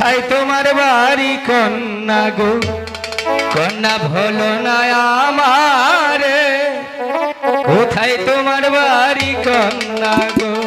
কোথায় তোমার বাড়ি কন্যা গো? কন্যা ভলো না আমার। কোথায় তোমার বাড়ি কন্যা গো?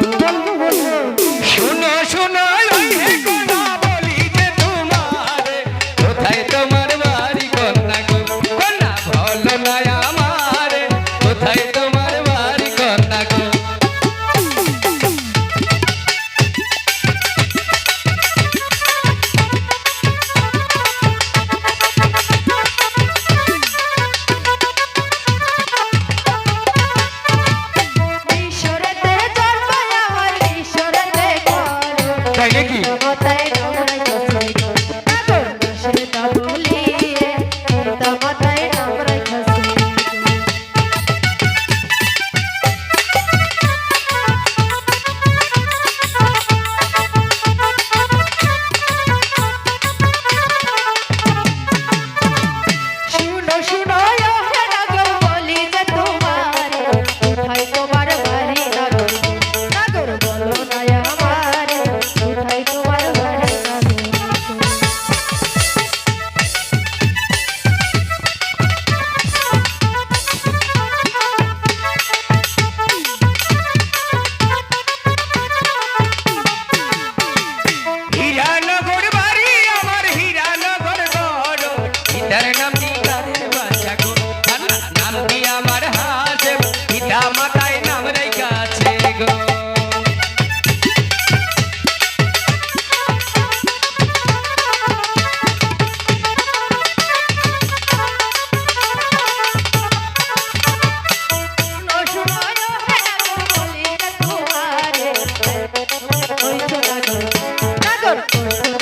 Thank you.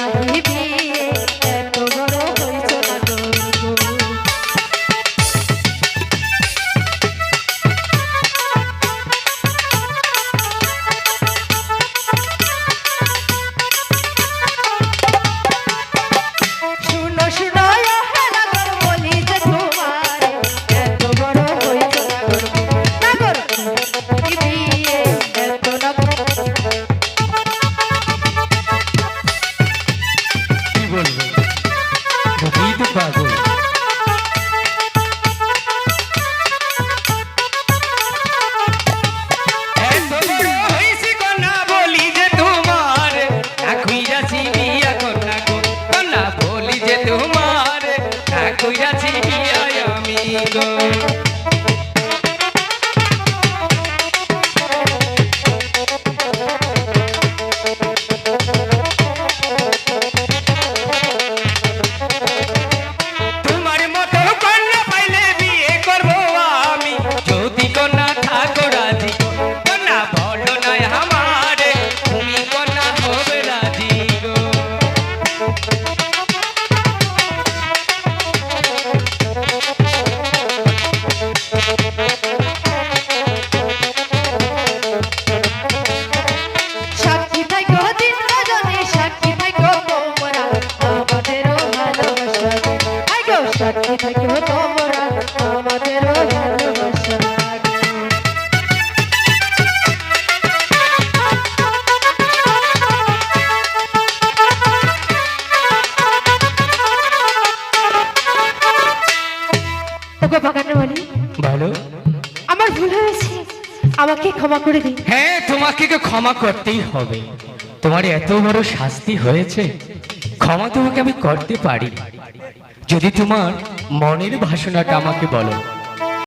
불러주세요. বলো আমার ভুল হয়েছে। আমাকে ক্ষমা করে দিন। হ্যাঁ তোমাকে তো ক্ষমা করতেই হবে। তোমার এত বড় শাস্তি হয়েছে। ক্ষমা তোমাকে আমি করতে পারি। যদি তোমার মনের ভাষণাটা আমাকে বলো।